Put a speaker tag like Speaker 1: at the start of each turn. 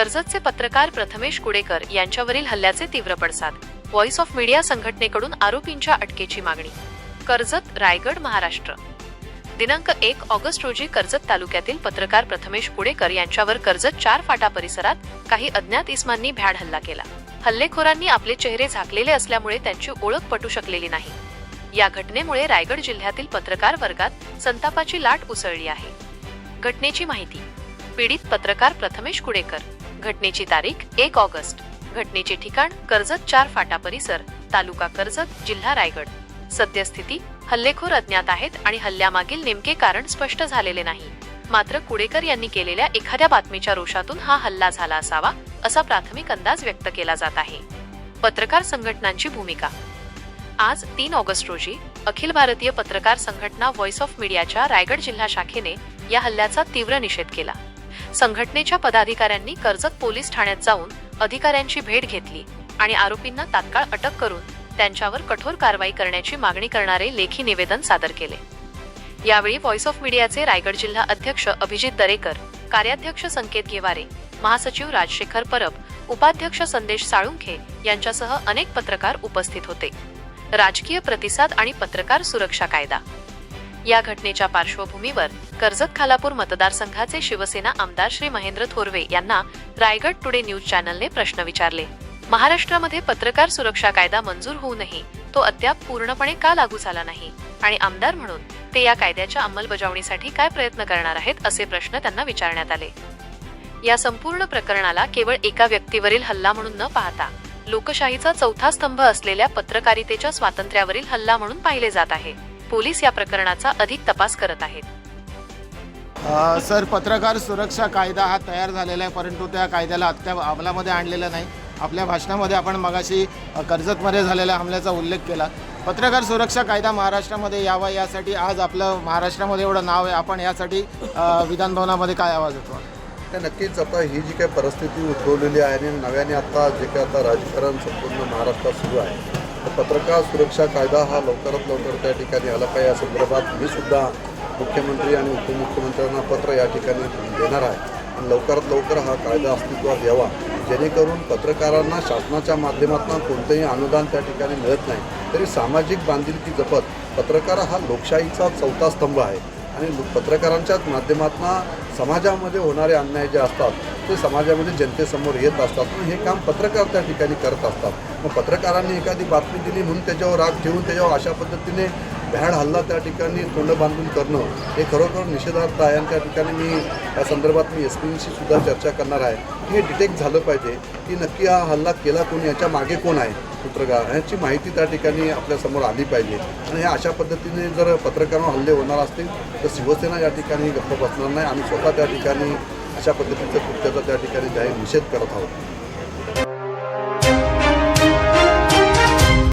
Speaker 1: कर्जतचे पत्रकार प्रथमेश कुडेकर यांच्यावरील हल्ल्याचे तीव्र पडसाद. व्हॉइस ऑफ मीडिया संघटनेकडून आरोपींच्या अटकेची मागणी. कर्जत रायगड महाराष्ट्र. दिनांक एक ऑगस्ट रोजी कर्जत तालुक्यातील पत्रकार प्रथमेश कुडेकर यांच्यावर कर्जत चार फाटा परिसरात काही अज्ञात इस्मांनी भ्याड हल्ला केला. हल्लेखोरांनी आपले चेहरे झाकलेले असल्यामुळे त्यांची ओळख पटू शकलेली नाही. या घटनेमुळे रायगड जिल्ह्यातील पत्रकार वर्गात संतापाची लाट उसळली आहे. घटनेची माहिती. पीडित पत्रकार प्रथमेश कुडेकर. घटनेची तारीख एक ऑगस्ट. घटनेचे ठिकाण कर्जत चार फाटा परिसर तालुका कर्जत जिल्हा रायगड. सद्यस्थिती हल्लेखोर अज्ञात आहेत आणि हल्ल्यामागील नेमके कारण स्पष्ट झालेले नाही. मात्र कुडेकर यांनी केलेल्या एखाद्या बातमीच्या रोषातून हा हल्ला झाला असावा असा प्राथमिक अंदाज व्यक्त केला जात आहे. पत्रकार संघटनांची भूमिका. आज तीन ऑगस्ट रोजी अखिल भारतीय पत्रकार संघटना व्हॉइस ऑफ मीडियाच्या रायगड जिल्हा शाखेने या हल्ल्याचा तीव्र निषेध केला. संघटनेच्या पदाधिकाऱ्यांनी कर्जत पोलीस ठाण्यात जाऊन अधिकाऱ्यांची भेट घेतली आणि आरोपींना तात्काळ अटक करून त्यांच्यावर कठोर कारवाई करण्याची मागणी करणारे लेखी निवेदन सादर केले. यावेळी व्हॉइस ऑफ मीडियाचे रायगड जिल्हा अध्यक्ष अभिजित दरेकर कार्याध्यक्ष संकेत घेवारे महासचिव राजशेखर परब उपाध्यक्ष संदेश साळुंखे यांच्यासह अनेक पत्रकार उपस्थित होते. राजकीय प्रतिसाद आणि पत्रकार सुरक्षा कायदा या घटनेच्या पार्श्वभूमीवर कर्जत खालापूर मतदारसंघाचे शिवसेना आमदार श्री महेंद्र थोरवे यांना रायगड टुडे न्यूज चॅनलने प्रश्न विचारले. महाराष्ट्रामध्ये पत्रकार सुरक्षा कायदा मंजूर होऊनही तो अद्याप पूर्णपणे का लागू झाला नाही? आणि आमदार म्हणून ते या कायद्याच्या अंमलबजावणीसाठी काय प्रयत्न करणार आहेत असे प्रश्न त्यांना विचारण्यात आले. या संपूर्ण प्रकरणाला केवळ एका व्यक्तीवरील हल्ला म्हणून न पाहता लोकशाहीचा चौथा स्तंभ असलेल्या पत्रकारितेच्या स्वातंत्र्यावरील हल्ला म्हणून पाहिले जात आहे. पोलीस या प्रकरणाचा अधिक तपास करत आहेत.
Speaker 2: अ, सर पत्रकार सुरक्षा कायदा हा तयार झालेला आहे परंतु त्या कायद्याला अद्याप अंमलामध्ये आणलेला नाही. आपल्या भाषणामध्ये आपण मगाशी कर्जतमध्ये झालेल्या हमल्याचा उल्लेख केला. पत्रकार सुरक्षा कायदा महाराष्ट्रामध्ये यावा यासाठी आज आपलं महाराष्ट्रामध्ये एवढं नाव आहे. आपण यासाठी विधानभवनामध्ये काय आवाज होतो
Speaker 3: तर नक्कीच. आता ही जी काही परिस्थिती उद्भवलेली आहे आणि नव्याने आता जे काही आता राजकारण संपूर्ण महाराष्ट्रात सुरू आहे पत्रकार सुरक्षा कायदा हा लवकरात लवकर त्या ठिकाणी आला पाहिजे. या संदर्भात मी सुद्धा मुख्यमंत्री आणि उपमुख्यमंत्र्यांना पत्र या ठिकाणी देणार आहे. आणि लवकरात लवकर हा कायदा अस्तित्वात यावा. जेणेकरून पत्रकारांना शासनाच्या माध्यमातून कोणतंही अनुदान त्या ठिकाणी मिळत नाही. तरी सामाजिक बांधिलकी जपत पत्रकार हा लोकशाहीचा चौथा स्तंभ आहे. आणि पत्रकारांच्याच माध्यमातून समाजामध्ये होणारे अन्याय जे असतात ते समाजामध्ये जनतेसमोर येत असतात. आणि हे काम पत्रकार त्या ठिकाणी करत असतात. मग पत्रकारांनी एखादी बातमी दिली म्हणून त्याच्यावर राग ठेवून त्याच्यावर अशा पद्धतीने भ्याड हल्ला त्या ठिकाणी तोंड बांधून करणं हे खरोखर निषेधार्थ आहे आणि त्या ठिकाणी मी या संदर्भात मी एस पीशी सुद्धा चर्चा करणार आहे. की हे डिटेक्ट झालं पाहिजे की नक्की हा हल्ला केला कोण याच्या मागे कोण आहे पत्रकार ह्याची माहिती त्या ठिकाणी आपल्यासमोर आली पाहिजे. आणि ह्या अशा पद्धतीने जर पत्रकारांवर हल्ले होणार असतील तर शिवसेना या ठिकाणी गप्प बसणार नाही. आम्ही स्वतः त्या ठिकाणी अशा पद्धतीचं कृत्याचा त्या ठिकाणी जाहीर निषेध करत आहोत.